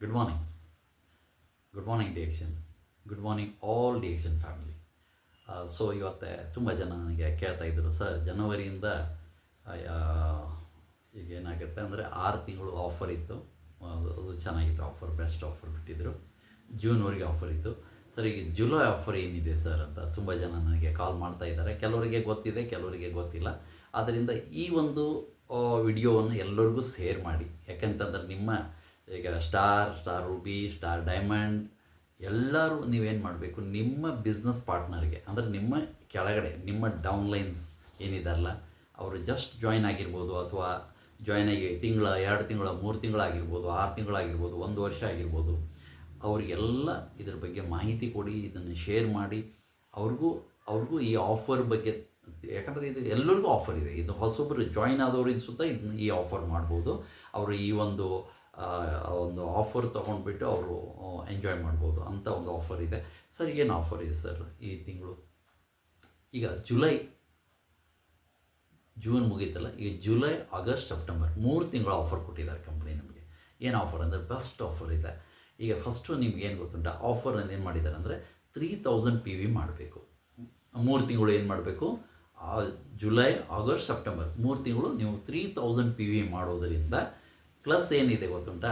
Good morning good morning ಡಿಎಕ್ಷನ್ good morning all ಡಿಎಕ್ಷನ್ family so ಇವತ್ತೆ ತುಂಬ ಜನ ನನಗೆ ಕೇಳ್ತಾ ಇದ್ದರು ಸರ್ ಜನವರಿಯಿಂದ ಈಗ ಏನಾಗುತ್ತೆ ಅಂದರೆ ಆರು ತಿಂಗಳು ಆಫರ್ ಇತ್ತು. ಅದು ಚೆನ್ನಾಗಿತ್ತು ಆಫರ್ ಬೆಸ್ಟ್ ಆಫರ್ ಬಿಟ್ಟಿದ್ದರು ಜೂನ್ವರೆಗೆ ಆಫರ್ ಇತ್ತು. ಸರ್ ಈಗ ಜುಲೈ ಆಫರ್ ಏನಿದೆ ಸರ್ ಅಂತ ತುಂಬ ಜನ ನನಗೆ ಕಾಲ್ ಮಾಡ್ತಾ ಇದ್ದಾರೆ. ಕೆಲವರಿಗೆ ಗೊತ್ತಿದೆ, ಕೆಲವರಿಗೆ ಗೊತ್ತಿಲ್ಲ. ಆದ್ದರಿಂದ ಈ ಒಂದು ವಿಡಿಯೋವನ್ನು ಎಲ್ಲರಿಗೂ ಶೇರ್ ಮಾಡಿ. ಯಾಕಂತಂದರೆ ನಿಮ್ಮ ಈಗ star star ruby star diamond, ಎಲ್ಲರೂ ನೀವೇನು ಮಾಡಬೇಕು, ನಿಮ್ಮ ಬಿಸ್ನೆಸ್ ಪಾರ್ಟ್ನರ್ಗೆ ಅಂದರೆ ನಿಮ್ಮ ಕೆಳಗಡೆ, ನಿಮ್ಮ ಡೌನ್ಲೈನ್ಸ್ ಏನಿದಾರಲ್ಲ, ಅವರು ಜಸ್ಟ್ ಜಾಯ್ನ್ ಆಗಿರ್ಬೋದು ಅಥವಾ ಜಾಯ್ನ್ ಆಗಿ ತಿಂಗಳ, ಎರಡು ತಿಂಗಳ, ಮೂರು ತಿಂಗಳಾಗಿರ್ಬೋದು ಆರು ತಿಂಗಳಾಗಿರ್ಬೋದು ಒಂದು ವರ್ಷ ಆಗಿರ್ಬೋದು, ಅವರಿಗೆಲ್ಲ ಇದ್ರ ಬಗ್ಗೆ ಮಾಹಿತಿ ಕೊಡಿ, ಇದನ್ನು ಶೇರ್ ಮಾಡಿ, ಅವ್ರಿಗೂ ಅವ್ರಿಗೂ ಈ ಆಫರ್ ಬಗ್ಗೆ, ಯಾಕಂದರೆ ಇದು ಎಲ್ಲರಿಗೂ ಆಫರ್ ಇದೆ. ಇದು ಹೊಸೊಬ್ಬರು ಜಾಯ್ನ್ ಆದವ್ರಿಗೆ ಸುತ್ತ ಇದನ್ನ ಈ ಆಫರ್ ಮಾಡ್ಬೋದು. ಅವರು ಈ ಒಂದು ಒಂದು ಆಫರ್ ತೊಗೊಂಡ್ಬಿಟ್ಟು ಅವರು ಎಂಜಾಯ್ ಮಾಡ್ಬೋದು ಅಂತ ಒಂದು ಆಫರ್ ಇದೆ. ಸರ್, ಏನು ಆಫರ್ ಇದೆ ಸರ್ ಈ ತಿಂಗಳು? ಈಗ ಜುಲೈ ಜೂನ್ ಮುಗೀತಲ್ಲ, ಈಗ ಜುಲೈ ಆಗಸ್ಟ್ ಸೆಪ್ಟೆಂಬರ್ ಮೂರು ತಿಂಗಳ ಆಫರ್ ಕೊಟ್ಟಿದ್ದಾರೆ ಕಂಪ್ನಿ ನಮಗೆ. ಏನು ಆಫರ್ ಅಂದರೆ ಬೆಸ್ಟ್ ಆಫರ್ ಇದೆ. ಈಗ ಫಸ್ಟು ನಿಮ್ಗೆ ಏನು ಗೊತ್ತುಂಟ? ಆಫರ್ ಏನು ಮಾಡಿದ್ದಾರೆ ಅಂದರೆ ತ್ರೀ ತೌಸಂಡ್ ಪಿ ವಿ ಮಾಡಬೇಕು. ಮೂರು ತಿಂಗಳು ಏನು ಮಾಡಬೇಕು? ಜುಲೈ ಆಗಸ್ಟ್ ಸೆಪ್ಟೆಂಬರ್ ಮೂರು ತಿಂಗಳು ನೀವು ತ್ರೀ ತೌಸಂಡ್ ಪಿ ವಿ ಮಾಡೋದರಿಂದ ಪ್ಲಸ್ ಏನಿದೆ ಗೊತ್ತುಂಟ?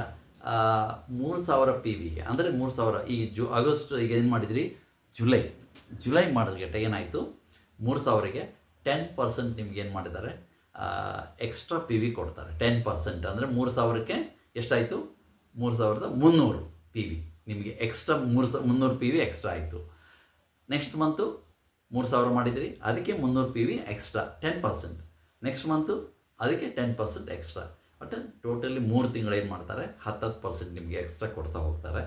ಮೂರು ಸಾವಿರ ಪಿ ವಿಗೆ ಅಂದರೆ ಮೂರು ಸಾವಿರ, ಈ ಜು, ಆಗಸ್ಟ್ ಈಗ ಏನು ಮಾಡಿದ್ರಿ? ಜುಲೈ ಜುಲೈ ಮಾಡಿದ್ರೆ ಏನಾಯಿತು? ಮೂರು ಸಾವಿರಗೆ ಟೆನ್ ಪರ್ಸೆಂಟ್ ನಿಮ್ಗೆ ಏನು ಮಾಡಿದ್ದಾರೆ? ಎಕ್ಸ್ಟ್ರಾ ಪಿ ವಿ ಕೊಡ್ತಾರೆ ಟೆನ್ ಪರ್ಸೆಂಟ್ ಅಂದರೆ ಮೂರು ಸಾವಿರಕ್ಕೆ ಎಷ್ಟಾಯಿತು? ಮೂರು ಸಾವಿರದ ಮುನ್ನೂರು ಪಿ ವಿ ನಿಮಗೆ ಎಕ್ಸ್ಟ್ರಾ ಮೂರು ಸ, ಮುನ್ನೂರು ಪಿ ವಿ ಎಕ್ಸ್ಟ್ರಾ ಆಯಿತು. ನೆಕ್ಸ್ಟ್ ಮಂತು ಮೂರು ಸಾವಿರ ಮಾಡಿದ್ರಿ, ಅದಕ್ಕೆ ಮುನ್ನೂರು P V extra ten percent next month ಅದಕ್ಕೆ ten percent extra but totally ಮೂರು ತಿಂಗಳು ಏನು ಮಾಡ್ತಾರೆ? ಹತ್ತತ್ತು ಪರ್ಸೆಂಟ್ ನಿಮಗೆ ಎಕ್ಸ್ಟ್ರಾ ಕೊಡ್ತಾ ಹೋಗ್ತಾರೆ.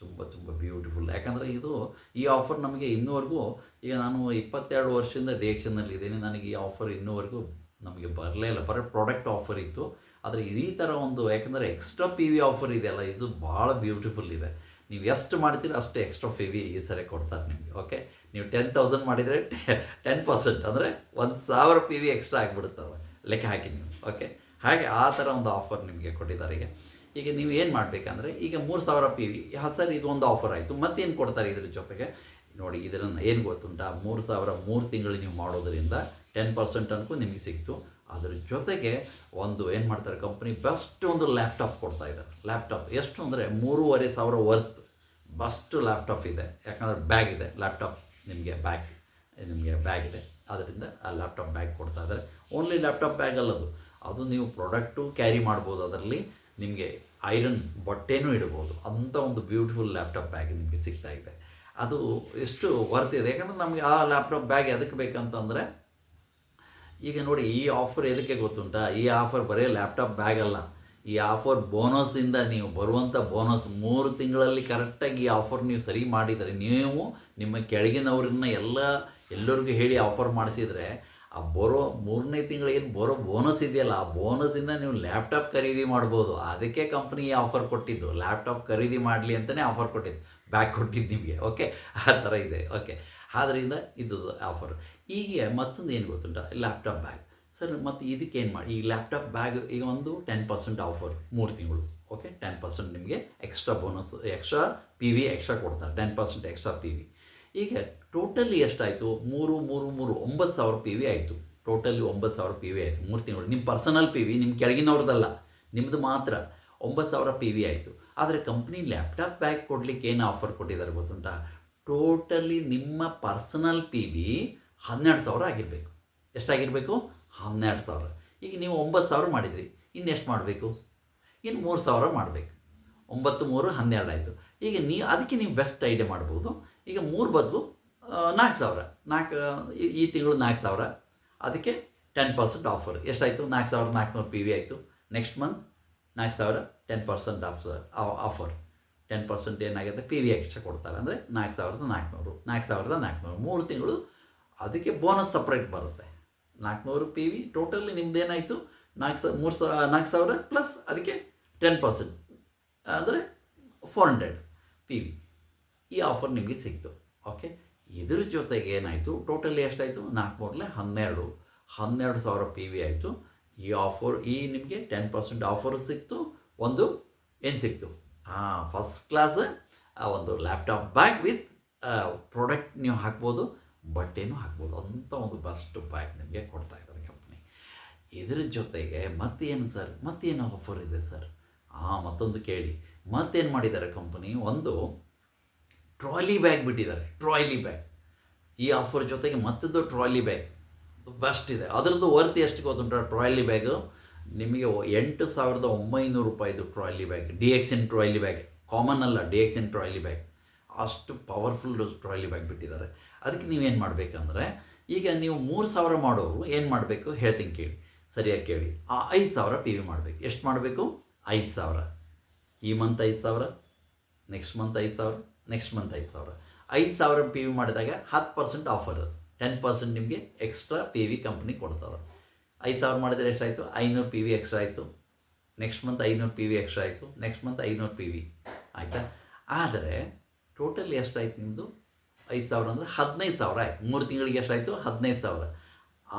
ತುಂಬ ತುಂಬ ಬ್ಯೂಟಿಫುಲ್ ಯಾಕಂದರೆ ಇದು ಈ ಆಫರ್ ನಮಗೆ ಇನ್ನೂವರೆಗೂ ಈಗ ನಾನು ಇಪ್ಪತ್ತೆರಡು ವರ್ಷದಿಂದ ರಿಯಾಕ್ಷನಲ್ಲಿ ಇದ್ದೀನಿ. ನನಗೆ ಈ ಆಫರ್ ಇನ್ನೂವರೆಗೂ ನಮಗೆ ಬರಲೇ ಇಲ್ಲ. ಬರೋ ಪ್ರಾಡಕ್ಟ್ ಆಫರ್ ಇತ್ತು. ಆದರೆ ಈ ಥರ ಒಂದು, ಯಾಕಂದರೆ ಎಕ್ಸ್ಟ್ರಾ ಪಿ ವಿ ಆಫರ್ ಇದೆಯಲ್ಲ ಇದು ಭಾಳ ಬ್ಯೂಟಿಫುಲ್ ಇದೆ. ನೀವು ಎಷ್ಟು ಮಾಡ್ತೀರಿ ಅಷ್ಟು ಎಕ್ಸ್ಟ್ರಾ ಪಿ ವಿ ಈ ಸರಿ ಕೊಡ್ತಾರೆ ನಿಮಗೆ ಓಕೆ ನೀವು ಟೆನ್ ತೌಸಂಡ್ ಮಾಡಿದರೆ ಟೆನ್ ಪರ್ಸೆಂಟ್ ಅಂದರೆ ಒಂದು ಸಾವಿರ ಪಿ ವಿ ಎಕ್ಸ್ಟ್ರಾ ಆಗಿಬಿಡುತ್ತೆ ಲೆಕ್ಕ ಹಾಕಿ ನೀವು ಓಕೆ ಹಾಗೆ ಆ ಥರ ಒಂದು ಆಫರ್ ನಿಮಗೆ ಕೊಟ್ಟಿದ್ದಾರೆ ಈಗ. ಈಗ ನೀವು ಏನು ಮಾಡಬೇಕಂದ್ರೆ, ಈಗ ಮೂರು ಸಾವಿರ ಪಿ ವಿ ಹಾಂ ಸರ್ ಇದು ಒಂದು ಆಫರ್ ಆಯಿತು. ಮತ್ತೇನು ಕೊಡ್ತಾರೆ ಇದ್ರ ಜೊತೆಗೆ? ನೋಡಿ ಇದನ್ನು ಏನು ಗೊತ್ತುಂಟಾ? ಮೂರು ಸಾವಿರ ಮೂರು ತಿಂಗಳು ನೀವು ಮಾಡೋದರಿಂದ ಟೆನ್ ಪರ್ಸೆಂಟ್ ಅನ್ಕೂ ನಿಮಗೆ ಸಿಕ್ತು. ಅದ್ರ ಜೊತೆಗೆ ಒಂದು ಏನು ಮಾಡ್ತಾರೆ ಕಂಪ್ನಿ ಬೆಸ್ಟ್ ಒಂದು ಲ್ಯಾಪ್ಟಾಪ್ ಕೊಡ್ತಾ ಇದ್ದಾರೆ. ಲ್ಯಾಪ್ಟಾಪ್ ಎಷ್ಟು ಅಂದರೆ ಮೂರುವರೆ ಸಾವಿರ ವರ್ತ್ ಬಸ್ಟ್ ಲ್ಯಾಪ್ಟಾಪ್ ಇದೆ. ಯಾಕಂದರೆ ಬ್ಯಾಗ್ ಇದೆ ಲ್ಯಾಪ್ಟಾಪ್ ನಿಮಗೆ ಬ್ಯಾಗ್ ನಿಮಗೆ ಬ್ಯಾಗ್ ಇದೆ. ಅದರಿಂದ ಆ ಲ್ಯಾಪ್ಟಾಪ್ ಬ್ಯಾಗ್ ಕೊಡ್ತಾ ಇದ್ದಾರೆ. ಓನ್ಲಿ ಲ್ಯಾಪ್ಟಾಪ್ ಬ್ಯಾಗ್ ಅಲ್ಲದು. ಅದು ನೀವು ಪ್ರಾಡಕ್ಟು ಕ್ಯಾರಿ ಮಾಡ್ಬೋದು ಅದರಲ್ಲಿ, ನಿಮಗೆ ಐರನ್ ಬಟ್ಟೆನೂ ಇಡ್ಬೋದು. ಅಂಥ ಒಂದು ಬ್ಯೂಟಿಫುಲ್ ಲ್ಯಾಪ್ಟಾಪ್ ಬ್ಯಾಗ್ ನಿಮಗೆ ಸಿಗ್ತಾ ಇದೆ. ಅದು ಎಷ್ಟು ವರ್ತ್ ಇದೆ? ಯಾಕಂದರೆ ನಮಗೆ ಆ ಲ್ಯಾಪ್ಟಾಪ್ ಬ್ಯಾಗ್ ಎದಕ್ಕೆ ಬೇಕಂತಂದರೆ, ಈಗ ನೋಡಿ ಈ ಆಫರ್ ಎದಕ್ಕೆ ಗೊತ್ತುಂಟಾ? ಈ ಆಫರ್ ಬರೀ ಲ್ಯಾಪ್ಟಾಪ್ ಬ್ಯಾಗ್ ಅಲ್ಲ. ಈ ಆಫರ್ ಬೋನಸಿಂದ ನೀವು ಬರುವಂಥ ಬೋನಸ್ ಮೂರು ತಿಂಗಳಲ್ಲಿ ಕರೆಕ್ಟಾಗಿ ಈ ಆಫರ್ ನೀವು ಸರಿ ಮಾಡಿದರೆ, ನೀವು ನಿಮ್ಮ ಕೆಳಗಿನವ್ರನ್ನ ಎಲ್ಲ ಎಲ್ಲರಿಗೂ ಹೇಳಿ ಆಫರ್ ಮಾಡಿಸಿದರೆ ಆ ಬರೋ ಮೂರನೇ ಏನು ಬರೋ ಬೋನಸ್ ಇದೆಯಲ್ಲ, ಆ ಬೋನಸಿಂದ ನೀವು ಲ್ಯಾಪ್ಟಾಪ್ ಖರೀದಿ ಮಾಡ್ಬೋದು. ಅದಕ್ಕೆ ಕಂಪ್ನಿ ಆಫರ್ ಕೊಟ್ಟಿದ್ದು. ಲ್ಯಾಪ್ಟಾಪ್ ಖರೀದಿ ಮಾಡಲಿ ಅಂತಲೇ ಆಫರ್ ಕೊಟ್ಟಿದ್ದು. ಬ್ಯಾಗ್ ಕೊಟ್ಟಿದ್ದು ನಿಮಗೆ ಓಕೆ ಆ ಥರ ಇದೆ ಓಕೆ ಆದ್ದರಿಂದ ಇದು ಆಫರ್ ಈಗ ಮತ್ತೊಂದು ಏನು ಗೊತ್ತುಂಟ? ಲ್ಯಾಪ್ಟಾಪ್ ಬ್ಯಾಗ್ ಸರ್, ಮತ್ತು ಇದಕ್ಕೆ ಏನು ಮಾಡಿ? ಈ ಲ್ಯಾಪ್ಟಾಪ್ ಬ್ಯಾಗ್ ಈಗ ಒಂದು ಟೆನ್ ಪರ್ಸೆಂಟ್ ಆಫರ್ ಮೂರು ತಿಂಗಳು ಓಕೆ ಟೆನ್ ಪರ್ಸೆಂಟ್ ನಿಮಗೆ extra bonus extra P V extra ಕೊಡ್ತಾರೆ. Ten percent extra P V ಈಗ ಟೋಟಲಿ ಎಷ್ಟಾಯಿತು? ಮೂರು ಮೂರು ಮೂರು, ಒಂಬತ್ತು ಸಾವಿರ ಪಿ ವಿ ಆಯಿತು. ಟೋಟಲಿ ಒಂಬತ್ತು ಸಾವಿರ ಪಿ ವಿ ಆಯಿತು. ಮೂರು ತಿಂಗಳು. ನಿಮ್ಮ ಪರ್ಸನಲ್ ಪಿ ವಿ ನಿಮ್ಮ ಕೆಳಗಿನವ್ರದ್ದಲ್ಲ ನಿಮ್ಮದು ಮಾತ್ರ ಒಂಬತ್ತು ಸಾವಿರ ಪಿ ವಿ ಆಯಿತು. ಆದರೆ ಕಂಪ್ನಿ ಲ್ಯಾಪ್ಟಾಪ್ ಬ್ಯಾಗ್ ಕೊಡಲಿಕ್ಕೆ ಏನು ಆಫರ್ ಕೊಟ್ಟಿದ್ದಾರೆ ಗೊತ್ತುಂಟಾ? ಟೋಟಲಿ ನಿಮ್ಮ ಪರ್ಸನಲ್ ಪಿ ವಿ ಹನ್ನೆರಡು ಸಾವಿರ ಆಗಿರಬೇಕು. ಎಷ್ಟಾಗಿರಬೇಕು? ಹನ್ನೆರಡು ಸಾವಿರ. ಈಗ ನೀವು ಒಂಬತ್ತು ಸಾವಿರ ಮಾಡಿದ್ರಿ. ಇನ್ನೆಷ್ಟು ಮಾಡಬೇಕು? ಇನ್ನು ಮೂರು ಸಾವಿರ ಮಾಡಬೇಕು. ಒಂಬತ್ತು, ಮೂರು, ಹನ್ನೆರಡು ಆಯಿತು. ಈಗ ನೀವು ಅದಕ್ಕೆ ನೀವು ಬೆಸ್ಟ್ ಐಡಿಯಾ ಮಾಡ್ಬೋದು. ಈಗ ಮೂರು ಬದಲು ನಾಲ್ಕು ಸಾವಿರ. ನಾಲ್ಕು, ಈ- ತಿಂಗಳು ನಾಲ್ಕು ಸಾವಿರ. ಅದಕ್ಕೆ ಟೆನ್ ಪರ್ಸೆಂಟ್ ಆಫರ್ ಎಷ್ಟಾಯಿತು? ನಾಲ್ಕು ಸಾವಿರದ ನಾಲ್ಕುನೂರು ಪಿ ವಿ ಆಯಿತು. ನೆಕ್ಸ್ಟ್ ಮಂತ್ ನಾಲ್ಕು ಸಾವಿರ ten percent offer offer ten percent ಏನಾಗುತ್ತೆ? ಪಿ ವಿ ಎಕ್ಸ್ಟ್ರಾ ಕೊಡ್ತಾರೆ. ಅಂದರೆ ನಾಲ್ಕು ಸಾವಿರದ ನಾಲ್ಕುನೂರು. ನಾಲ್ಕು ಸಾವಿರದ ನಾಲ್ಕುನೂರು. ಮೂರು ತಿಂಗಳು ಅದಕ್ಕೆ ಬೋನಸ್ ಸಪ್ರೇಟ್ ಬರುತ್ತೆ. ನಾಲ್ಕುನೂರು ಪಿ ವಿ ಟೋಟಲಿ ನಿಮ್ದು ಏನಾಯಿತು? ನಾಲ್ಕು ಸಾವಿರ ಮೂರು ಸಾವಿರ ನಾಲ್ಕು ಸಾವಿರ ಪ್ಲಸ್ ಅದಕ್ಕೆ ಟೆನ್ ಪರ್ಸೆಂಟ್ ಅಂದರೆ ಫೋರ್ ಹಂಡ್ರೆಡ್ ಪಿ ವಿ ಈ ಆಫರ್ ನಿಮಗೆ ಸಿಕ್ತು ಓಕೆ? ಇದ್ರ ಜೊತೆಗೆ ಏನಾಯಿತು? ಟೋಟಲಿ ಎಷ್ಟಾಯಿತು? ನಾಲ್ಕು ಮೂರಲೆ ಹನ್ನೆರಡು. ಹನ್ನೆರಡು ಸಾವಿರ ಪಿ ವಿ ಆಯಿತು. ಈ ಆಫರ್, ಈ ನಿಮಗೆ ಟೆನ್ ಪರ್ಸೆಂಟ್ ಆಫರು ಸಿಕ್ತು. ಒಂದು ಏನು ಸಿಕ್ತು? ಹಾಂ ಫಸ್ಟ್ ಕ್ಲಾಸ್ ಒಂದು ಲ್ಯಾಪ್ಟಾಪ್ ಬ್ಯಾಗ್ ವಿತ್ ಪ್ರಾಡಕ್ಟ್ ನೀವು ಹಾಕ್ಬೋದು, ಬಟ್ಟೆನೂ ಹಾಕ್ಬೋದು. ಅಂಥ ಒಂದು ಬೆಸ್ಟ್ ಬ್ಯಾಗ್ ನಿಮಗೆ ಕೊಡ್ತಾ ಇದ್ದಾರೆ ಕಂಪ್ನಿ ಇದ್ರ ಜೊತೆಗೆ ಮತ್ತೇನು ಸರ್? ಮತ್ತೇನು ಆಫರ್ ಇದೆ ಸರ್? ಹಾಂ ಮತ್ತೊಂದು ಕೇಳಿ. ಮತ್ತೇನು ಮಾಡಿದ್ದಾರೆ ಕಂಪನಿ ಒಂದು ಟ್ರಾಲಿ ಬ್ಯಾಗ್ ಬಿಟ್ಟಿದ್ದಾರೆ. Trolley bag. ಈ ಆಫರ್ ಜೊತೆಗೆ ಮತ್ತದ್ದು ಟ್ರಾಲಿ ಬ್ಯಾಗ್. ಬೆಸ್ಟ್ ಇದೆ. ಅದರದ್ದು ವರ್ತಿ ಎಷ್ಟು ಗೊತ್ತುಂಟ ಟ್ರಾಲಿ ಬ್ಯಾಗು. ನಿಮಗೆ ಎಂಟು ಸಾವಿರದ ಒಂಬೈನೂರು ರೂಪಾಯಿದು trolley bag. D X N trolley bag. Common ಅಲ್ಲ D X N trolley bag. ಅಷ್ಟು ಪವರ್ಫುಲ್ ಟ್ರಾಲಿ ಬ್ಯಾಗ್ ಬಿಟ್ಟಿದ್ದಾರೆ. ಅದಕ್ಕೆ ನೀವೇನು ಮಾಡಬೇಕಂದ್ರೆ, ಈಗ ನೀವು ಮೂರು ಸಾವಿರ ಮಾಡೋರು ಏನು ಮಾಡಬೇಕು? ಹೇಳ್ತೀನಿ ಕೇಳಿ. ಸರಿಯಾಗಿ ಕೇಳಿ. ಆ ಐದು ಸಾವಿರ ಪಿ ವಿ ಮಾಡಬೇಕು. ಎಷ್ಟು ಮಾಡಬೇಕು? ಐದು ಸಾವಿರ. ಈ ಮಂತ್ ಐದು ಸಾವಿರ ನೆಕ್ಸ್ಟ್ ಮಂತ್ ಐದು ಸಾವಿರ. ನೆಕ್ಸ್ಟ್ ಮಂತ್ ಐದು ಸಾವಿರ. ಐದು ಸಾವಿರ ಪಿ ವಿ ಮಾಡಿದಾಗ ಹತ್ತು ಪರ್ಸೆಂಟ್ ಆಫರ್ ಟೆನ್ ಪರ್ಸೆಂಟ್ ನಿಮಗೆ ಎಕ್ಸ್ಟ್ರಾ ಪಿ ವಿ ಕಂಪ್ನಿ ಕೊಡ್ತಾರೆ ಐದು ಸಾವಿರ ಮಾಡಿದರೆ ಎಷ್ಟಾಯಿತು? ಐನೂರು ಪಿ ವಿ ಎಕ್ಸ್ಟ್ರಾ ಆಯಿತು. ನೆಕ್ಸ್ಟ್ ಮಂತ್ ಐನೂರು ಪಿ ವಿ ಎಕ್ಸ್ಟ್ರಾ ಆಯಿತು. ನೆಕ್ಸ್ಟ್ ಮಂತ್ ಐನೂರು ಪಿ ವಿ ಆಯಿತಾ? ಆದರೆ ಟೋಟಲ್ ಎಷ್ಟಾಯ್ತು ನಿಮ್ಮದು ಐದು ಸಾವಿರ ಅಂದರೆ ಹದಿನೈದು ಸಾವಿರ ಆಯಿತು. ಮೂರು ತಿಂಗಳಿಗೆ ಎಷ್ಟಾಯಿತು? ಹದಿನೈದು ಸಾವಿರ.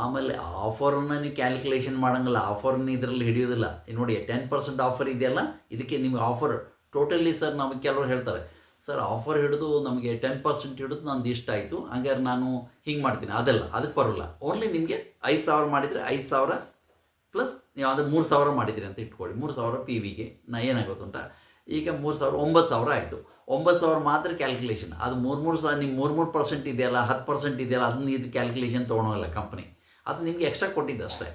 ಆಮೇಲೆ ಆಫರ್ನ ನೀವು ಕ್ಯಾಲ್ಕುಲೇಷನ್ ಮಾಡೋಂಗಿಲ್ಲ. ಆಫರ್ನ ಇದರಲ್ಲಿ ಹಿಡಿಯೋದಿಲ್ಲ. ನೋಡಿ ಟೆನ್ ಪರ್ಸೆಂಟ್ ಆಫರ್ ಇದೆಯಲ್ಲ? ಇದಕ್ಕೆ ನಿಮಗೆ ಆಫರ್ ಟೋಟಲಿ ಸರ್ ನಮಗೆ ಕೆಲವರು ಹೇಳ್ತಾರೆ. ಸರ್ ಆಫರ್ ಹಿಡಿದು ನಮಗೆ ಟೆನ್ ಪರ್ಸೆಂಟ್ ಹಿಡಿದು ನಂದು ಇಷ್ಟ ಆಯಿತು. ಹಂಗಾರೆ ನಾನು ಹಿಂಗೆ ಮಾಡ್ತೀನಿ. ಅದೆಲ್ಲ, ಅದಕ್ಕೆ ಬರೋಲ್ಲ. ಓನ್ಲಿ ನಿಮಗೆ ಐದು ಸಾವಿರ ಮಾಡಿದರೆ ಐದು ಸಾವಿರ ಪ್ಲಸ್ ನೀವು ಅದು ಮೂರು ಸಾವಿರ ಮಾಡಿದ್ದೀರಿ ಅಂತ ಇಟ್ಕೊಳ್ಳಿ. ಮೂರು ಸಾವಿರ ಪಿ ವಿಗೆ ನಾ ಏನಾಗುತ್ತುಂಟ ಈಗ ಮೂರು ಸಾವಿರ, ಒಂಬತ್ತು ಸಾವಿರ ಆಯಿತು. ಒಂಬತ್ತು ಸಾವಿರ ಮಾತ್ರ ಕ್ಯಾಲ್ಕುಲೇಷನ್ ಅದು ಮೂರು ಮೂರು ಸಾವಿರ ನಿಮ್ಮ ಮೂರು ಮೂರು ಪರ್ಸೆಂಟ್ ಇದೆಯಲ್ಲ, ಹತ್ತು ಪರ್ಸೆಂಟ್ ಇದೆಯಲ್ಲ, ಅದನ್ನ ಇದು ಕ್ಯಾಲ್ಕುಲೇಷನ್ ತೊಗೊಳೋಲ್ಲ ಕಂಪ್ನಿ ಅದು ನಿಮಗೆ ಎಕ್ಸ್ಟ್ರಾ ಕೊಟ್ಟಿದ್ದು ಅಷ್ಟೇ.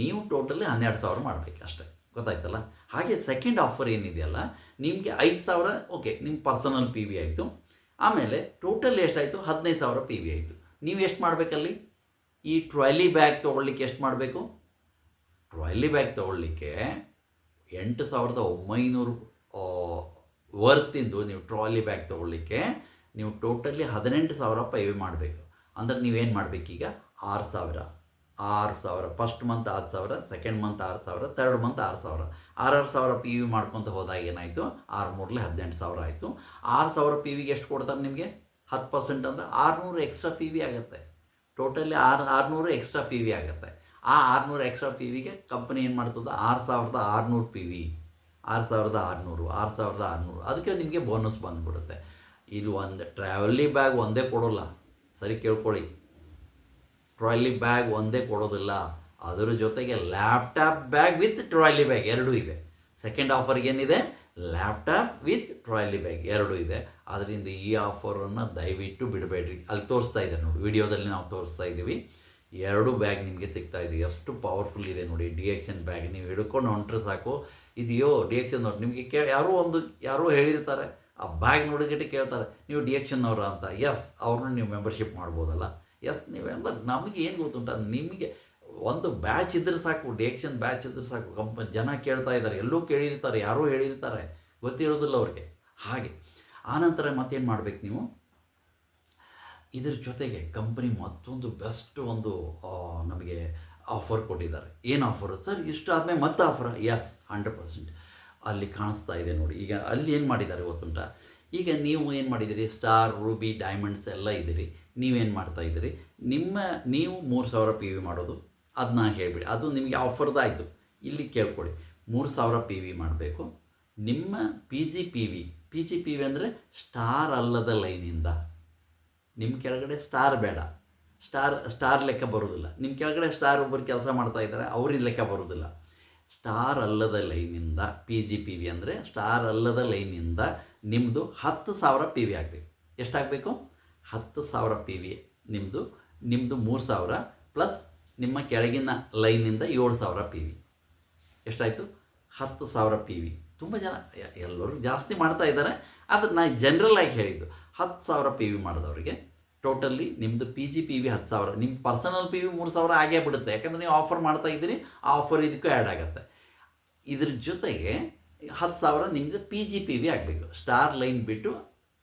ನೀವು ಟೋಟಲಿ ಹನ್ನೆರಡು ಸಾವಿರ ಮಾಡಬೇಕು ಅಷ್ಟೇ ಗೊತ್ತಾಯ್ತಲ್ಲ? ಹಾಗೆ ಸೆಕೆಂಡ್ ಆಫರ್ ಏನಿದೆಯಲ್ಲ, ನಿಮಗೆ ಐದು ಸಾವಿರ ಓಕೆ ನಿಮ್ಮ ಪರ್ಸನಲ್ ಪಿ ವಿ ಆಯಿತು. ಆಮೇಲೆ ಟೋಟಲ್ ಎಷ್ಟಾಯಿತು ಹದಿನೈದು ಸಾವಿರ ಪಿ ವಿ ಆಯಿತು. ನೀವು ಎಷ್ಟು ಮಾಡಬೇಕಲ್ಲಿ? ಈ ಟ್ರಾಲಿ ಬ್ಯಾಗ್ ತೊಗೊಳ್ಲಿಕ್ಕೆ ಎಷ್ಟು ಮಾಡಬೇಕು? ಟ್ರಾಯ್ಲಿ ಬ್ಯಾಗ್ ತೊಗೊಳ್ಲಿಕ್ಕೆ ಎಂಟು ಸಾವಿರದ ಒಂಬೈನೂರು ವರ್ತಿಂದು ನೀವು ಟ್ರಾಲಿ ಬ್ಯಾಗ್ ತೊಗೊಳ್ಲಿಕ್ಕೆ ನೀವು ಟೋಟಲಿ ಹದಿನೆಂಟು ಸಾವಿರ ಪೇ ಮಾಡಬೇಕು. ಅಂದರೆ ನೀವೇನು ಮಾಡಬೇಕೀಗ? ಆರು ಸಾವಿರ. ಆರು ಸಾವಿರ ಫಸ್ಟ್ ಮಂತ್ ಆರು ಸಾವಿರ ಸೆಕೆಂಡ್ ಮಂತ್ ಆರು ಸಾವಿರ ತರ್ಡ್ ಮಂತ್ ಆರು ಸಾವಿರ. ಆರಾರು ಸಾವಿರ ಪಿ ವಿ ಮಾಡ್ಕೊತ ಹೋದಾಗ ಏನಾಯಿತು? ಆರು ಮೂರಲೆ ಹದಿನೆಂಟು ಸಾವಿರ ಆಯಿತು. ಆರು ಸಾವಿರ ಪಿ ವಿಗೆ ಎಷ್ಟು ಕೊಡ್ತಾರೆ ನಿಮಗೆ? ಹತ್ತು ಪರ್ಸೆಂಟ್ ಅಂದರೆ ಆರುನೂರು ಎಕ್ಸ್ಟ್ರಾ ಪಿ ವಿ ಆಗುತ್ತೆ. ಟೋಟಲಿ ಆರು, ಆರುನೂರು ಎಕ್ಸ್ಟ್ರಾ ಪಿ ವಿ ಆಗುತ್ತೆ. ಆ ಆರುನೂರು ಎಕ್ಸ್ಟ್ರಾ ಪಿ ವಿಗೆ ಕಂಪ್ನಿ ಏನು ಮಾಡ್ತದೆ? ಆರು ಸಾವಿರದ ಆರುನೂರು ಪಿ ವಿ ಆರು ಸಾವಿರದ ಆರುನೂರು, ಆರು ಸಾವಿರದ ಆರುನೂರು. ಅದಕ್ಕೆ ನಿಮಗೆ ಬೋನಸ್ ಬಂದುಬಿಡುತ್ತೆ. ಇಲ್ಲಿ ಒಂದು ಟ್ರಾವೆಲಿ ಬ್ಯಾಗ್ ಒಂದೇ ಕೊಡೋಲ್ಲ. ಸರಿ ಕೇಳ್ಕೊಳ್ಳಿ. ಟ್ರಾಲಿ ಬ್ಯಾಗ್ ಒಂದೇ ಕೊಡೋದಿಲ್ಲ. ಅದರ ಜೊತೆಗೆ laptop bag with trolley bag ಎರಡೂ ಇದೆ. ಸೆಕೆಂಡ್ ಆಫರ್ಗೆ ಏನಿದೆ? ಲ್ಯಾಪ್ಟಾಪ್ ವಿತ್ ಟ್ರಾಲಿ ಬ್ಯಾಗ್ ಎರಡೂ ಇದೆ. ಅದರಿಂದ ಈ ಆಫರನ್ನು ದಯವಿಟ್ಟು ಬಿಡಬೇಡ್ರಿ. ಅಲ್ಲಿ ತೋರಿಸ್ತಾ ಇದೆ ನೋಡಿ, ವಿಡಿಯೋದಲ್ಲಿ ನಾವು ತೋರಿಸ್ತಾ ಇದ್ದೀವಿ. ಎರಡು ಬ್ಯಾಗ್ ನಿಮಗೆ ಸಿಗ್ತಾ ಇದೆ. ಎಷ್ಟು ಪವರ್ಫುಲ್ ಇದೆ ನೋಡಿ ಡಿ ಎಕ್ಸನ್ ಬ್ಯಾಗ್. ನೀವು ಹಿಡ್ಕೊಂಡು ಹೊಂಟ್ರೆ ಸಾಕು. ಇದೆಯೋ ಡಿ ಎಕ್ಷನ್ ನೋಡಿ ನಿಮಗೆ ಕೇ ಯಾರೋ ಒಂದು, ಯಾರೋ ಹೇಳಿರ್ತಾರೆ. ಆ ಬ್ಯಾಗ್ ನೋಡಿಗಟ್ಟೆ ಕೇಳ್ತಾರೆ, ನೀವು ಡಿ ಎಕ್ಷನ್ನವರ ಅಂತ? ಎಸ್ ಅವ್ರನ್ನ ನೀವು ಮೆಂಬರ್ಶಿಪ್ ಮಾಡ್ಬೋದಲ್ಲ. ಎಸ್ ನೀವು. ಅಂದ್ರೆ ನಮಗೆ ಏನು ಗೊತ್ತುಂಟ? ನಿಮಗೆ ಒಂದು ಬ್ಯಾಚ್ ಇದ್ರೆ ಸಾಕು ಡೇಕ್ಷನ್ ಎಕ್ಷನ್ ಬ್ಯಾಚ್ ಇದ್ರೆ ಸಾಕು. ಕಂಪ, ಜನ ಕೇಳ್ತಾ ಇದ್ದಾರೆ. ಎಲ್ಲೂ ಕೇಳಿರ್ತಾರೆ, ಯಾರೂ ಹೇಳಿರ್ತಾರೆ. ಗೊತ್ತಿರೋದಿಲ್ಲ ಅವ್ರಿಗೆ. ಹಾಗೆ. ಆನಂತರ ಮತ್ತೇನು ಮಾಡ್ಬೇಕು ನೀವು? ಇದ್ರ ಜೊತೆಗೆ ಕಂಪ್ನಿ ಮತ್ತೊಂದು ಬೆಸ್ಟ್ ಒಂದು ನಮಗೆ ಆಫರ್ ಕೊಟ್ಟಿದ್ದಾರೆ. ಏನು ಆಫರ್ ಸರ್, ಇಷ್ಟು ಆದಮೇಲೆ ಮತ್ತೆ ಆಫರ್ ಎಸ್ ಹಂಡ್ರೆಡ್ ಪರ್ಸೆಂಟ್ ಅಲ್ಲಿ ಕಾಣಿಸ್ತಾ ಇದೆ ನೋಡಿ. ಈಗ ಅಲ್ಲಿ ಏನು ಮಾಡಿದ್ದಾರೆ ಗೊತ್ತುಂಟ? ಈಗ ನೀವು ಏನು ಮಾಡಿದ್ದೀರಿ? ಸ್ಟಾರ್ ರೂಬಿ ಡೈಮಂಡ್ಸ್ ಎಲ್ಲ ಇದ್ದೀರಿ. ನೀವೇನು ಮಾಡ್ತಾ ಇದ್ದೀರಿ? ನಿಮ್ಮ, ನೀವು ಮೂರು ಸಾವಿರ ಪಿ ವಿ ಮಾಡೋದು ಅದನ್ನ ಹೇಳಿಬಿಡಿ. ಅದು ನಿಮಗೆ ಆಫರ್ದಾಯಿತು. ಇಲ್ಲಿ ಕೇಳ್ಕೊಳ್ಳಿ. ಮೂರು ಸಾವಿರ ಪಿ ವಿ ಮಾಡಬೇಕು. ನಿಮ್ಮ P G P V P G P V ಅಂದರೆ ಸ್ಟಾರ್ ಅಲ್ಲದ ಲೈನಿಂದ. ನಿಮ್ಮ ಕೆಳಗಡೆ ಸ್ಟಾರ್ ಬೇಡ. ಸ್ಟಾರ್ ಸ್ಟಾರ್ ಲೆಕ್ಕ ಬರೋದಿಲ್ಲ. ನಿಮ್ಮ ಕೆಳಗಡೆ ಸ್ಟಾರ್ ಒಬ್ಬರು ಕೆಲಸ ಮಾಡ್ತಾ ಇದ್ದಾರೆ ಅವ್ರಿಗೆ ಲೆಕ್ಕ ಬರೋದಿಲ್ಲ. ಸ್ಟಾರ್ ಅಲ್ಲದ ಲೈನಿಂದ ಪಿ ಜಿ ಪಿ ವಿ ಅಂದರೆ ಸ್ಟಾರ್ ಅಲ್ಲದ ಲೈನಿಂದ ನಿಮ್ಮದು ಹತ್ತು ಸಾವಿರ ಪಿ ವಿ ಆಗಬೇಕು. ಎಷ್ಟಾಗಬೇಕು? ಹತ್ತು ಸಾವಿರ ಪಿ ವಿ ನಿಮ್ಮದು ನಿಮ್ಮದು ಮೂರು ಸಾವಿರ ಪ್ಲಸ್ ನಿಮ್ಮ ಕೆಳಗಿನ ಲೈನಿಂದ ಏಳು ಸಾವಿರ ಪಿ ವಿ ಎಷ್ಟಾಯಿತು? ಹತ್ತು ಸಾವಿರ ಪಿ ವಿ ತುಂಬ ಜನ ಎಲ್ಲರೂ ಜಾಸ್ತಿ ಮಾಡ್ತಾ ಇದ್ದಾರೆ. ಆದರೆ ನಾನು ಜನರಲ್ ಆಗಿ ಹೇಳಿದ್ದು. ಹತ್ತು ಸಾವಿರ ಪಿ ವಿ ಮಾಡಿದವ್ರಿಗೆ ಟೋಟಲಿ ನಿಮ್ಮದು ಪಿ ಜಿ ಪಿ ವಿ ಹತ್ತು ಸಾವಿರ ನಿಮ್ಮ ಪರ್ಸನಲ್ ಪಿ ವಿ ಮೂರು ಸಾವಿರ ಆಗೇ ಬಿಡುತ್ತೆ. ಯಾಕಂದರೆ ನೀವು ಆಫರ್ ಮಾಡ್ತಾ ಇದ್ದೀರಿ, ಆ ಆಫರ್ ಇದಕ್ಕೂ ಆ್ಯಡ್ ಆಗುತ್ತೆ. ಇದ್ರ ಜೊತೆಗೆ ಹತ್ತು ಸಾವಿರ ನಿಮ್ಮದು ಪಿ ಜಿ ಪಿ ವಿ ಆಗಬೇಕು. ಸ್ಟಾರ್ ಲೈನ್ ಬಿಟ್ಟು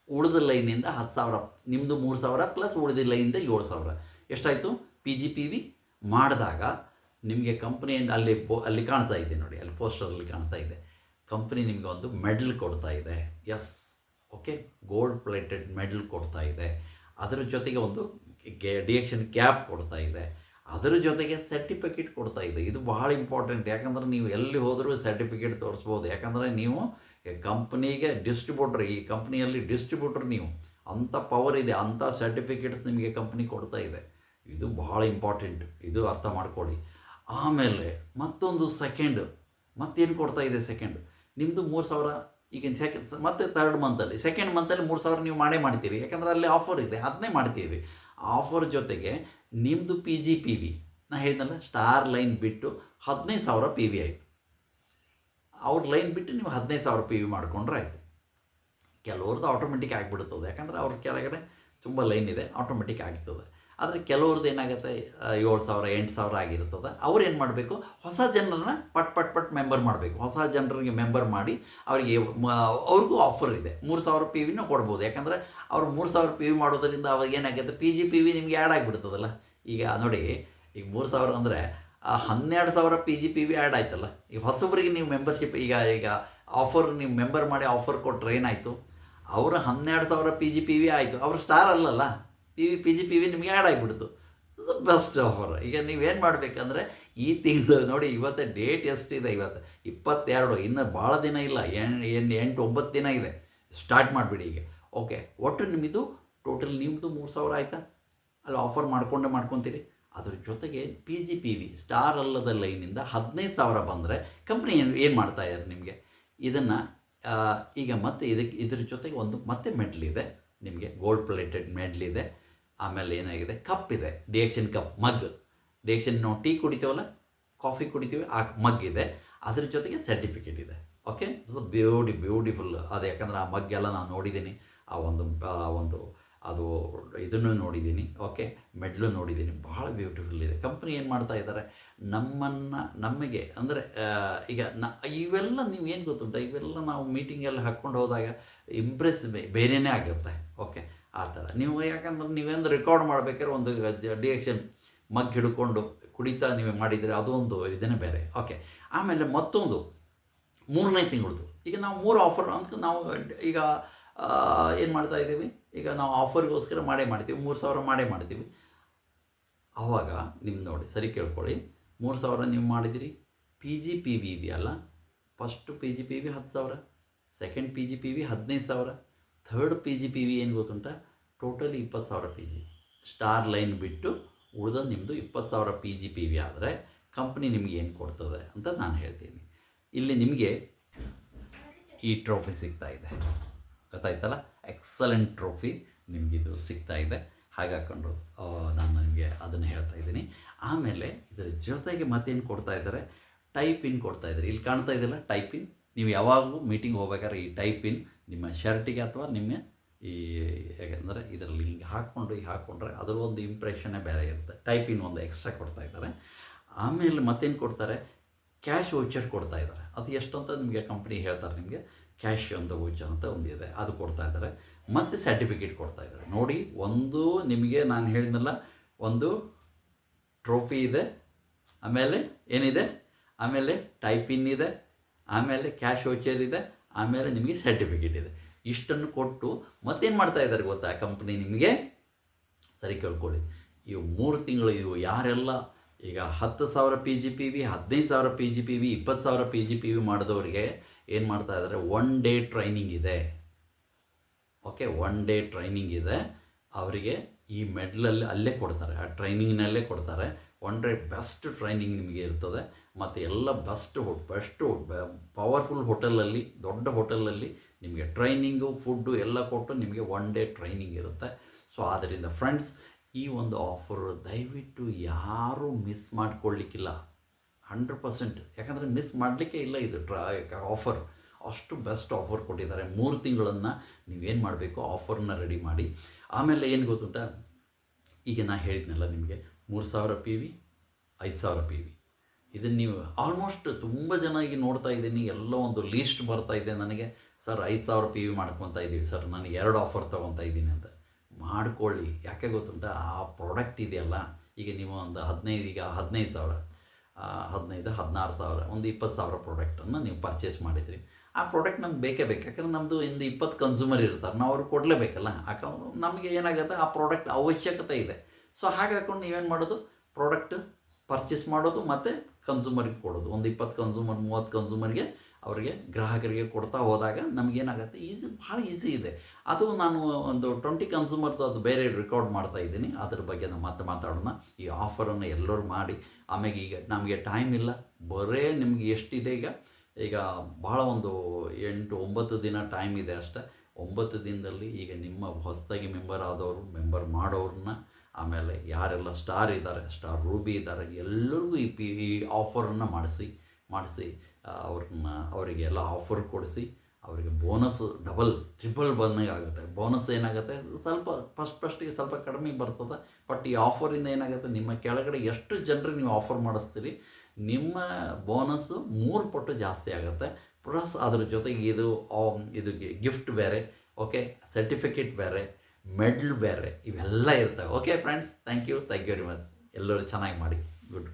ಉಳಿದ ಲೈನಿಂದ ಹತ್ತು ಸಾವಿರ. ನಿಮ್ಮದು ಮೂರು ಸಾವಿರ ಪ್ಲಸ್ ಉಳಿದ ಲೈನಿಂದ ಏಳು ಸಾವಿರ. ಎಷ್ಟಾಯಿತು? ಪಿ ಜಿ ಪಿ ವಿ ಮಾಡಿದಾಗ ನಿಮಗೆ ಕಂಪ್ನಿಯಿಂದ ಅಲ್ಲಿ ಪೋ ಅಲ್ಲಿ ಕಾಣ್ತಾ ಇದೆ ನೋಡಿ, ಅಲ್ಲಿ ಪೋಸ್ಟರಲ್ಲಿ ಕಾಣ್ತಾ ಇದೆ. ಕಂಪ್ನಿ ನಿಮಗೆ ಒಂದು ಮೆಡಲ್ ಕೊಡ್ತಾ ಇದೆ. Yes okay gold plated medal ಕೊಡ್ತಾ ಇದೆ. ಅದರ ಜೊತೆಗೆ ಒಂದು ಡಿಯಕ್ಷನ್ ಕ್ಯಾಪ್ ಕೊಡ್ತಾ ಇದೆ. ಅದರ ಜೊತೆಗೆ ಸರ್ಟಿಫಿಕೇಟ್ ಕೊಡ್ತಾ ಇದೆ. ಇದು ಭಾಳ ಇಂಪಾರ್ಟೆಂಟ್ ಯಾಕಂದ್ರೆ ನೀವು ಎಲ್ಲಿ ಹೋದರೂ ಸರ್ಟಿಫಿಕೇಟ್ ತೋರಿಸ್ಬೋದು. ಯಾಕಂದರೆ ನೀವು ಕಂಪ್ನಿಗೆ ಡಿಸ್ಟ್ರಿಬ್ಯೂಟ್ರ್ ಈ ಕಂಪ್ನಿಯಲ್ಲಿ ಡಿಸ್ಟ್ರಿಬ್ಯೂಟ್ರ್ ನೀವು. ಅಂಥ ಪವರ್ ಇದೆ. ಅಂಥ ಸರ್ಟಿಫಿಕೇಟ್ಸ್ ನಿಮಗೆ ಕಂಪ್ನಿ ಕೊಡ್ತಾ ಇದೆ. ಇದು ಭಾಳ ಇಂಪಾರ್ಟೆಂಟ್ ಇದು ಅರ್ಥ ಮಾಡ್ಕೊಳ್ಳಿ. ಆಮೇಲೆ ಮತ್ತೊಂದು ಸೆಕೆಂಡ್ ಮತ್ತೇನು ಕೊಡ್ತಾ ಇದೆ ಸೆಕೆಂಡ್ ನಿಮ್ಮದು ಮೂರು ಸಾವಿರ ಈಗಿನ ಸೆಕೆಂಡ್ ಮತ್ತೆ ತರ್ಡ್ ಮಂತಲ್ಲಿ ಸೆಕೆಂಡ್ ಮಂತಲ್ಲಿ ಮೂರು ಸಾವಿರ ನೀವು ಮಾಡೇ ಮಾಡ್ತೀರಿ. ಯಾಕಂದರೆ ಅಲ್ಲಿ ಆಫರ್ ಇದೆ. ಅದನ್ನೇ ಮಾಡ್ತೀರಿ. ಆಫರ್ ಜೊತೆಗೆ ನಿಮ್ಮದು ಪಿ ಜಿ ಪಿ ವಿ ನಾ ಹೇಳಿದ್ನಲ್ಲ ಸ್ಟಾರ್ ಲೈನ್ ಬಿಟ್ಟು ಹದಿನೈದು ಸಾವಿರ ಪಿ ವಿ ಆಯಿತು. ಅವ್ರ ಲೈನ್ ಬಿಟ್ಟು ನೀವು ಹದಿನೈದು ಸಾವಿರ ಪಿ ವಿ ಮಾಡಿಕೊಂಡ್ರೆ ಆಯಿತು. ಕೆಲವ್ರದ್ದು ಆಟೋಮೆಟಿಕ್ ಆಗಿಬಿಡ್ತದೆ. ಯಾಕಂದರೆ ಅವ್ರ ಕೆಳಗಡೆ ತುಂಬ ಲೈನ್ ಇದೆ ಆಟೋಮೆಟಿಕ್ ಆಗಿರ್ತದೆ ಆದರೆ ಕೆಲವ್ರದ್ದು ಏನಾಗುತ್ತೆ ಏಳು ಸಾವಿರ, ಎಂಟು ಸಾವಿರ ಆಗಿರ್ತದೆ. ಅವ್ರು ಏನು ಮಾಡಬೇಕು? ಹೊಸ ಜನರನ್ನ ಪಟ್ ಪಟ್ ಪಟ್ ಮೆಂಬರ್ ಮಾಡಬೇಕು. ಹೊಸ ಜನರಿಗೆ ಮೆಂಬರ್ ಮಾಡಿ ಅವರಿಗೆ ಅವ್ರಿಗೂ ಆಫರ್ ಇದೆ. ಮೂರು ಸಾವಿರ ಪಿ ವಿನೂ ಕೊಡ್ಬೋದು. ಯಾಕಂದರೆ ಅವ್ರು ಮೂರು ಸಾವಿರ ಪಿ ವಿ ಮಾಡೋದರಿಂದ ಅವಾಗ ಏನಾಗುತ್ತೆ? ಪಿ ಜಿ ಪಿ ವಿ ನಿಮಗೆ ಆ್ಯಡ್ ಆಗಿಬಿಡ್ತದಲ್ಲ. ಈಗ ನೋಡಿ, ಈಗ ಮೂರು ಸಾವಿರ ಅಂದರೆ ಹನ್ನೆರಡು ಸಾವಿರ P G P V add ಆಯ್ತಲ್ಲ. ಈಗ ಹೊಸಬರಿಗೆ ನೀವು ಮೆಂಬರ್ಶಿಪ್ ಈಗ ಈಗ ಆಫರ್ ನೀವು ಮೆಂಬರ್ ಮಾಡಿ ಆಫರ್ ಕೊಟ್ಟರೆ ಏನಾಯಿತು? ಅವರ ಹನ್ನೆರಡು ಸಾವಿರ ಪಿ ಜಿ ಪಿ ವಿ ಆಯಿತು. ಅವರು ಸ್ಟಾರ್ ಅಲ್ಲಲ್ಲ. P V P G P V ನಿಮಗೆ ಆ್ಯಡ್ ಆಗಿಬಿಡ್ತು. ಬೆಸ್ಟ್ ಆಫರ್ ಈಗ ನೀವೇನು ಮಾಡಬೇಕಂದ್ರೆ, ಈ ತಿಂಗಳು ನೋಡಿ ಇವತ್ತು ಡೇಟ್ ಎಷ್ಟಿದೆ ಇವತ್ತು? ಇಪ್ಪತ್ತೆರಡು. ಇನ್ನು ಭಾಳ ದಿನ ಇಲ್ಲ. ಎಂಟು ಎಂಟು ಎಂಟು, ಒಂಬತ್ತು ದಿನ ಇದೆ. ಸ್ಟಾರ್ಟ್ ಮಾಡಿಬಿಡಿ ಈಗ. ಓಕೆ ಒಟ್ಟು ನಿಮ್ಮದು ಟೋಟಲ್ ನಿಮ್ಮದು ಮೂರು ಸಾವಿರ ಆಯಿತಾ? ಅಲ್ಲಿ ಆಫರ್ ಮಾಡಿಕೊಂಡೇ ಮಾಡ್ಕೊತೀರಿ. ಅದ್ರ ಜೊತೆಗೆ P G P V star ಅಲ್ಲದ ಲೈನಿಂದ ಹದಿನೈದು ಸಾವಿರ ಬಂದರೆ ಕಂಪ್ನಿ ಏನು ಏನು ಮಾಡ್ತಾ ಇದ್ದಾರೆ ನಿಮಗೆ? ಇದನ್ನು ಈಗ ಮತ್ತೆ ಇದಕ್ಕೆ ಇದ್ರ ಜೊತೆಗೆ ಒಂದು ಮತ್ತೆ ಮೆಡ್ಲ್ ಇದೆ. ನಿಮಗೆ ಗೋಲ್ಡ್ ಪ್ಲೇಟೆಡ್ ಮೆಡ್ಲ್ ಇದೆ. ಆಮೇಲೆ ಏನಾಗಿದೆ? ಕಪ್ ಇದೆ. ಡಿಯಕ್ಷನ್ ಕಪ್, ಮಗ್. ಡಿಯಕ್ಷನ್ ನಾವು ಟೀ ಕುಡಿತೀವಲ್ಲ, ಕಾಫಿ ಕುಡಿತೀವಿ, ಆ ಮಗ್ ಇದೆ. ಅದ್ರ ಜೊತೆಗೆ ಸರ್ಟಿಫಿಕೇಟ್ ಇದೆ. ಓಕೆ ಸೊ ಬ್ಯೂಟಿ ಬ್ಯೂಟಿಫುಲ್ ಅದು ಯಾಕಂದ್ರೆ ಆ ಮಗ್ ಎಲ್ಲ ನಾನು ನೋಡಿದ್ದೀನಿ. ಆ ಒಂದು ಆ ಒಂದು, ಅದು ಇದನ್ನು ನೋಡಿದ್ದೀನಿ. ಓಕೆ ಮೆಡ್ಲು ನೋಡಿದ್ದೀನಿ. ಭಾಳ ಬ್ಯೂಟಿಫುಲ್ ಇದೆ. ಕಂಪ್ನಿ ಏನು ಮಾಡ್ತಾ ಇದ್ದಾರೆ? ನಮ್ಮನ್ನು, ನಮಗೆ, ಅಂದರೆ ಈಗ ನ, ಇವೆಲ್ಲ ನೀವು ಏನು ಗೊತ್ತುಂಟ? ಇವೆಲ್ಲ ನಾವು ಮೀಟಿಂಗಲ್ಲಿ ಹಾಕ್ಕೊಂಡು ಹೋದಾಗ ಇಂಪ್ರೆಸ್ ಬೇರೆಯೇ ಆಗುತ್ತೆ. ಓಕೆ ಆ ಥರ. ನೀವು ಯಾಕಂದ್ರೆ ನೀವೇನು ರೆಕಾರ್ಡ್ ಮಾಡಬೇಕಾದ್ರೆ ಒಂದು ಡಿಯಕ್ಷನ್ ಮಗ್ ಹಿಡ್ಕೊಂಡು ಕುಡಿತಾ ನೀವು ಮಾಡಿದರೆ ಅದು ಒಂದು ಇದನ್ನೇ ಬೇರೆ. ಓಕೆ ಆಮೇಲೆ ಮತ್ತೊಂದು, ಮೂರನೇ ತಿಂಗಳದು. ಈಗ ನಾವು ಮೂರು ಆಫರ್ ಅಂತ ನಾವು ಈಗ ಏನು ಮಾಡ್ತಾ ಇದ್ದೀವಿ? ಈಗ ನಾವು ಆಫರ್ಗೋಸ್ಕರ ಮಾಡೇ ಮಾಡ್ತೀವಿ. ಮೂರು ಸಾವಿರ ಮಾಡೇ ಮಾಡ್ತೀವಿ. ಆವಾಗ ನಿಮ್ಮ ನೋಡಿ, ಸರಿ ಕೇಳ್ಕೊಳ್ಳಿ. ಮೂರು ಸಾವಿರ ನೀವು ಮಾಡಿದಿರಿ. ಪಿ ಜಿ ಪಿ ವಿ ಇದೆಯಲ್ಲ? First P G P V ಹತ್ತು ಸಾವಿರ. Second P G P V ಹದಿನೈದು ಸಾವಿರ. Third P G P V ಏನು ಗೊತ್ತುಂಟ? ಟೋಟಲಿ ಇಪ್ಪತ್ತು ಸಾವಿರ ಪಿ ಜಿ ಸ್ಟಾರ್ ಲೈನ್ ಬಿಟ್ಟು ಉಳಿದ ನಿಮ್ಮದು ಇಪ್ಪತ್ತು ಸಾವಿರ ಪಿ ಜಿ ಪಿ ವಿ ಆದರೆ ಕಂಪ್ನಿ ನಿಮಗೆ ಏನು ಕೊಡ್ತದೆ ಅಂತ ನಾನು ಹೇಳ್ತೀನಿ. ಇಲ್ಲಿ ನಿಮಗೆ ಈ ಟ್ರೋಫಿ ಸಿಗ್ತಾ ಇದೆ. ಗೊತ್ತಾಯ್ತಲ್ಲ? ಎಕ್ಸಲೆಂಟ್ ಟ್ರೋಫಿ ನಿಮಗಿದು ಸಿಗ್ತಾ ಇದೆ. ಹಾಗಾಕೊಂಡು ನಾನು ನಿಮಗೆ ಅದನ್ನು ಹೇಳ್ತಾ ಇದ್ದೀನಿ. ಆಮೇಲೆ ಇದರ ಜೊತೆಗೆ ಮತ್ತೇನು ಕೊಡ್ತಾ ಇದ್ದಾರೆ? ಟೈಪ್ ಕೊಡ್ತಾ ಇದ್ದಾರೆ. ಇಲ್ಲಿ ಕಾಣ್ತಾ ಇದೆಯಲ್ಲ ಟೈಪ್ ನೀವು ಯಾವಾಗಲೂ ಮೀಟಿಂಗ್ ಹೋಗ್ಬೇಕಾದ್ರೆ ಈ ಟೈಪ್ ನಿಮ್ಮ ಶರ್ಟಿಗೆ ಅಥವಾ ನಿಮ್ಮ ಈ ಯಾಕೆಂದರೆ ಇದರಲ್ಲಿ ಹಿಂಗೆ ಹಾಕ್ಕೊಂಡು ಈಗ ಹಾಕ್ಕೊಂಡ್ರೆ ಅದರ ಒಂದು ಇಂಪ್ರೆಷನ್ನೇ ಬೇರೆ ಇರುತ್ತೆ. ಟೈಪಿನ ಒಂದು ಎಕ್ಸ್ಟ್ರಾ ಕೊಡ್ತಾ ಇದ್ದಾರೆ. ಆಮೇಲೆ ಮತ್ತೇನು ಕೊಡ್ತಾರೆ? ಕ್ಯಾಶ್ ವೋಚರ್ ಕೊಡ್ತಾ ಇದ್ದಾರೆ. ಅದು ಎಷ್ಟು ಅಂತ ನಿಮಗೆ ಕಂಪ್ನಿ ಹೇಳ್ತಾರೆ ನಿಮಗೆ. ಕ್ಯಾಶ್ ಅಂತ ವೋಚರ್ ಅಂತ ಒಂದಿದೆ ಅದು ಕೊಡ್ತಾ ಇದ್ದಾರೆ. ಮತ್ತು ಸರ್ಟಿಫಿಕೇಟ್ ಕೊಡ್ತಾ ಇದ್ದಾರೆ. ನೋಡಿ, ಒಂದು ನಿಮಗೆ ನಾನು ಹೇಳಿದ್ನಲ್ಲ, ಒಂದು ಟ್ರೋಫಿ ಇದೆ. ಆಮೇಲೆ ಏನಿದೆ? ಆಮೇಲೆ ಟೈಪಿನ್ ಇದೆ. ಆಮೇಲೆ ಕ್ಯಾಶ್ ವೋಚರ್ ಇದೆ. ಆಮೇಲೆ ನಿಮಗೆ ಸರ್ಟಿಫಿಕೇಟ್ ಇದೆ. ಇಷ್ಟನ್ನು ಕೊಟ್ಟು ಮತ್ತೇನು ಮಾಡ್ತಾ ಇದ್ದಾರೆ ಗೊತ್ತಾ? ಕಂಪ್ನಿ ನಿಮಗೆ? ಸರಿ ಕೇಳ್ಕೊಳ್ಳಿ. ಇವು ಮೂರು ತಿಂಗಳು ಇವು ಯಾರೆಲ್ಲ ಈಗ ಹತ್ತು ಸಾವಿರ ಪಿ ಜಿ ಪಿ ವಿ ಹದಿನೈದು ಸಾವಿರ ಪಿ ಜಿ ಪಿ ವಿ ಇಪ್ಪತ್ತು ಸಾವಿರ ಪಿ ಜಿ ಪಿ ವಿ ಮಾಡಿದವರಿಗೆ ಏನು ಮಾಡ್ತಾ ಇದ್ದಾರೆ? ಒನ್ ಡೇ ಟ್ರೈನಿಂಗ್ ಇದೆ. ಓಕೆ ಒನ್ ಡೇ ಟ್ರೈನಿಂಗ್ ಇದೆ. ಅವರಿಗೆ ಈ ಮೆಡ್ಲಲ್ಲಿ ಅಲ್ಲೇ ಕೊಡ್ತಾರೆ. ಆ ಟ್ರೈನಿಂಗ್ನಲ್ಲೇ ಕೊಡ್ತಾರೆ. ಒನ್ ಬೆಸ್ಟ್ ಟ್ರೈನಿಂಗ್ ನಿಮಗೆ ಇರ್ತದೆ. ಮತ್ತು ಎಲ್ಲ ಬೆಸ್ಟ್ ಬೆಸ್ಟು ಪವರ್ಫುಲ್ ಹೋಟೆಲಲ್ಲಿ ದೊಡ್ಡ ಹೋಟೆಲಲ್ಲಿ ನಿಮಗೆ ಟ್ರೈನಿಂಗು ಫುಡ್ಡು ಎಲ್ಲ ಕೊಟ್ಟು ನಿಮಗೆ ಒನ್ ಡೇ ಟ್ರೈನಿಂಗ್ ಇರುತ್ತೆ. ಸೊ ಆದ್ದರಿಂದ ಫ್ರೆಂಡ್ಸ್ ಈ ಒಂದು ಆಫರ್ ದಯವಿಟ್ಟು ಯಾರೂ ಮಿಸ್ ಮಾಡ್ಕೊಳ್ಳಿಕ್ಕಿಲ್ಲ ಹಂಡ್ರೆಡ್ ಪರ್ಸೆಂಟ್ ಯಾಕಂದರೆ ಮಿಸ್ ಮಾಡಲಿಕ್ಕೆ ಇಲ್ಲ ಇದು ಟ್ರಾ ಆಫರ್ ಅಷ್ಟು ಬೆಸ್ಟ್ ಆಫರ್ ಕೊಟ್ಟಿದ್ದಾರೆ. ಮೂರು ತಿಂಗಳನ್ನು ನೀವೇನು ಮಾಡಬೇಕು? ಆಫರ್ನ ರೆಡಿ ಮಾಡಿ. ಆಮೇಲೆ ಏನು ಗೊತ್ತುಂಟ? ಈಗ ನಾ ಹೇಳಿದ್ನಲ್ಲ ನಿಮಗೆ ಮೂರು ಸಾವಿರ ಪಿ ವಿ ಐದು ಸಾವಿರ ಪಿ ವಿ ಇದನ್ನು ನೀವು ಆಲ್ಮೋಸ್ಟ್ ತುಂಬ ಜನ ಈಗ ನೋಡ್ತಾ ಇದ್ದೀನಿ, ಎಲ್ಲ ಒಂದು ಲೀಸ್ಟ್ ಬರ್ತಾ ಇದೆ ನನಗೆ. ಸರ್, ಐದು ಸಾವಿರ ಪಿ ವಿ ಮಾಡ್ಕೊತಾ ಇದ್ದೀವಿ ಸರ್, ನಾನು ಎರಡು ಆಫರ್ ತೊಗೊತಾ ಇದ್ದೀನಿ ಅಂತ. ಮಾಡ್ಕೊಳ್ಳಿ. ಯಾಕೆ ಗೊತ್ತುಂಟ? ಆ ಪ್ರಾಡಕ್ಟ್ ಇದೆಯಲ್ಲ, ಈಗ ನೀವು ಒಂದು ಹದಿನೈದು, ಈಗ ಹದಿನೈದು ಸಾವಿರ ಹದಿನೈದು, ಹದಿನಾರು ಸಾವಿರ, ಒಂದು ಇಪ್ಪತ್ತು ಸಾವಿರ ಪ್ರಾಡಕ್ಟನ್ನು ನೀವು ಪರ್ಚೇಸ್ ಮಾಡಿದ್ರಿ. ಆ ಪ್ರಾಡಕ್ಟ್ ನಮ್ಗೆ ಬೇಕೇ ಬೇಕು. ಯಾಕಂದ್ರೆ ನಮ್ಮದು ಇಂದು ಇಪ್ಪತ್ತು ಕನ್ಸ್ಯೂಮರ್ ಇರ್ತಾರೆ, ನಾವು ಅವ್ರಿಗೆ ಕೊಡಲೇಬೇಕಲ್ಲ. ಯಾಕಂದ್ರೆ ನಮಗೆ ಏನಾಗುತ್ತೆ? ಆ ಪ್ರಾಡಕ್ಟ್ ಅವಶ್ಯಕತೆ ಇದೆ. ಸೊ ಹಾಗೆ ಹಾಕೊಂಡು ನೀವೇನು ಮಾಡೋದು? ಪ್ರಾಡಕ್ಟ್ ಪರ್ಚೇಸ್ ಮಾಡೋದು ಮತ್ತು ಕನ್ಸೂಮರ್ಗೆ ಕೊಡೋದು. ಒಂದು ಇಪ್ಪತ್ತು ಕನ್ಸೂಮರ್ ಮೂವತ್ತು ಕನ್ಸೂಮರ್ಗೆ ಅವರಿಗೆ ಗ್ರಾಹಕರಿಗೆ ಕೊಡ್ತಾ ಹೋದಾಗ ನಮಗೇನಾಗುತ್ತೆ ಈಸಿ, ಭಾಳ ಈಸಿ ಇದೆ. ಅದು ನಾನು ಒಂದು ಟ್ವೆಂಟಿ ಕನ್ಸೂಮರ್ದು ಅದು ಬೇರೆ ರೆಕಾರ್ಡ್ ಮಾಡ್ತಾ ಇದ್ದೀನಿ. ಅದ್ರ ಬಗ್ಗೆ ನಾವು ಮತ್ತೆ ಮಾತಾಡೋಣ. ಈ ಆಫರನ್ನು ಎಲ್ಲರೂ ಮಾಡಿ. ಆಮೇಲೆ ಈಗ ನಮಗೆ ಟೈಮ್ ಇಲ್ಲ. ಬರೇ ನಿಮಗೆ ಎಷ್ಟಿದೆ ಈಗ? ಈಗ ಭಾಳ ಒಂದು ಎಂಟು, ಒಂಬತ್ತು ದಿನ ಟೈಮ್ ಇದೆ ಅಷ್ಟೇ. ಒಂಬತ್ತು ದಿನದಲ್ಲಿ ಈಗ ನಿಮ್ಮ ಹೊಸದಾಗಿ ಮೆಂಬರ್ ಆದವರು ಮೆಂಬರ್ ಮಾಡೋರನ್ನ ಆಮೇಲೆ ಯಾರೆಲ್ಲ ಸ್ಟಾರ್ ಇದ್ದಾರೆ, ಸ್ಟಾರ್ ರೂಬಿ ಇದ್ದಾರೆ, ಎಲ್ಲರಿಗೂ ಈ ಪಿ, ಈ ಆಫರನ್ನು ಮಾಡಿಸಿ ಮಾಡಿಸಿ ಅವ್ರನ್ನ ಅವರಿಗೆಲ್ಲ ಆಫರ್ ಕೊಡಿಸಿ, ಅವರಿಗೆ ಬೋನಸ್ ಡಬಲ್ ಟ್ರಿಪಲ್ ಬಂದಂಗೆ ಆಗುತ್ತೆ. ಬೋನಸ್ ಏನಾಗುತ್ತೆ? ಸ್ವಲ್ಪ ಫಸ್ಟ್, ಫಸ್ಟಿಗೆ ಸ್ವಲ್ಪ ಕಡಿಮೆ ಬರ್ತದೆ, ಬಟ್ ಈ ಆಫರಿಂದ ಏನಾಗುತ್ತೆ? ನಿಮ್ಮ ಕೆಳಗಡೆ ಎಷ್ಟು ಜನರಿಗೆ ನೀವು ಆಫರ್ ಮಾಡಿಸ್ತೀರಿ, ನಿಮ್ಮ ಬೋನಸ್ಸು ಮೂರು ಪಟ್ಟು ಜಾಸ್ತಿ ಆಗುತ್ತೆ. ಪ್ಲಸ್ ಅದ್ರ ಜೊತೆಗೆ ಇದು ಇದು ಗಿಫ್ಟ್ ಬೇರೆ, ಓಕೆ, ಸರ್ಟಿಫಿಕೇಟ್ ಬೇರೆ ಮೆಡಲ್ ಬೇರೆ ಇವೆಲ್ಲ ಇರ್ತವೆ. Okay friends thank you thank you very much ಎಲ್ಲರೂ ಚೆನ್ನಾಗಿ ಮಾಡಿ. ಗುಡ್